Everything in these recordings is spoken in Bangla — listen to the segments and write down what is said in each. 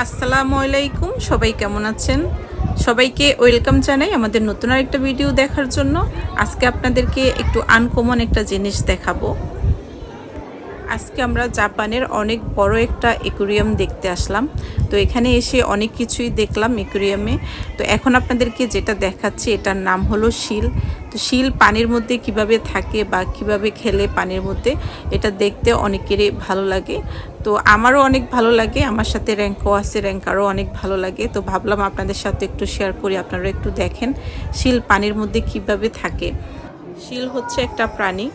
আসসালামু আলাইকুম, সবাই কেমন আছেন? সবাইকে ওয়েলকাম জানাই আমাদের নতুন আরেকটা ভিডিও দেখার জন্য। আজকে আপনাদেরকে একটু আনকমন একটা জিনিস দেখাবো। আজকে আমরা জাপানের অনেক বড় একটা একুরিয়াম দেখতে আসলাম। তো এখানে এসে অনেক কিছুই দেখলাম একুরিয়ামে। তো এখন আপনাদেরকে যেটা দেখাচ্ছি, এটার নাম হলো শিল। তো শিল পানির মধ্যে কীভাবে থাকে বা কীভাবে খেলে পানির মধ্যে, এটা দেখতে অনেকেরই ভালো লাগে। তো আমারও অনেক ভালো লাগে, আমার সাথে র্যাঙ্কও আছে র্যাঙ্কারও অনেক ভালো লাগে। তো ভাবলাম আপনাদের সাথে একটু শেয়ার করি, আপনারা একটু দেখেন শিল পানির মধ্যে কীভাবে থাকে। শিল হচ্ছে একটা প্রাণী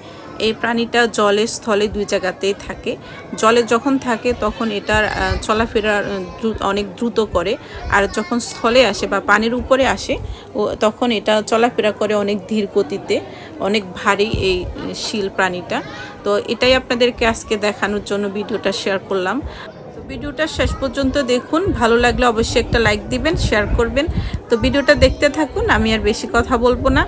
এই প্রাণীটা জলে স্থলে দুই জায়গাতেই থাকে। জলে যখন থাকে, তখন এটার চলাফেরা অনেক দ্রুত করে। আর যখন স্থলে আসে বা পানির উপরে আসে, ও, তখন এটা চলাফেরা করে অনেক ধীর গতিতে, অনেক ভারী এই শিল প্রাণীটা। তো এটাই আপনাদেরকে আজকে দেখানোর জন্য ভিডিওটা শেয়ার করলাম। ভিডিওটা শেষ পর্যন্ত দেখুন। ভালো লাগলে অবশ্যই একটা লাইক দিবেন শেয়ার করবেন। তো ভিডিওটা দেখতে থাকুন। আমি আর বেশি কথা বলব না।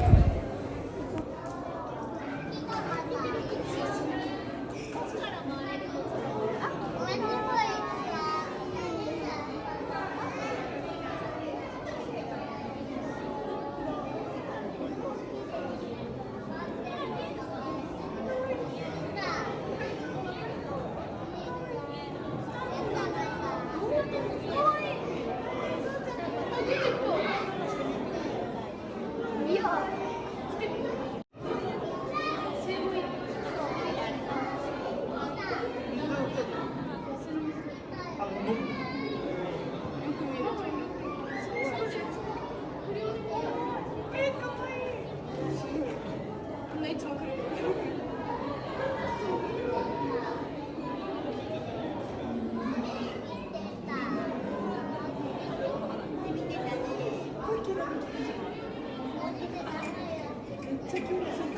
aqui,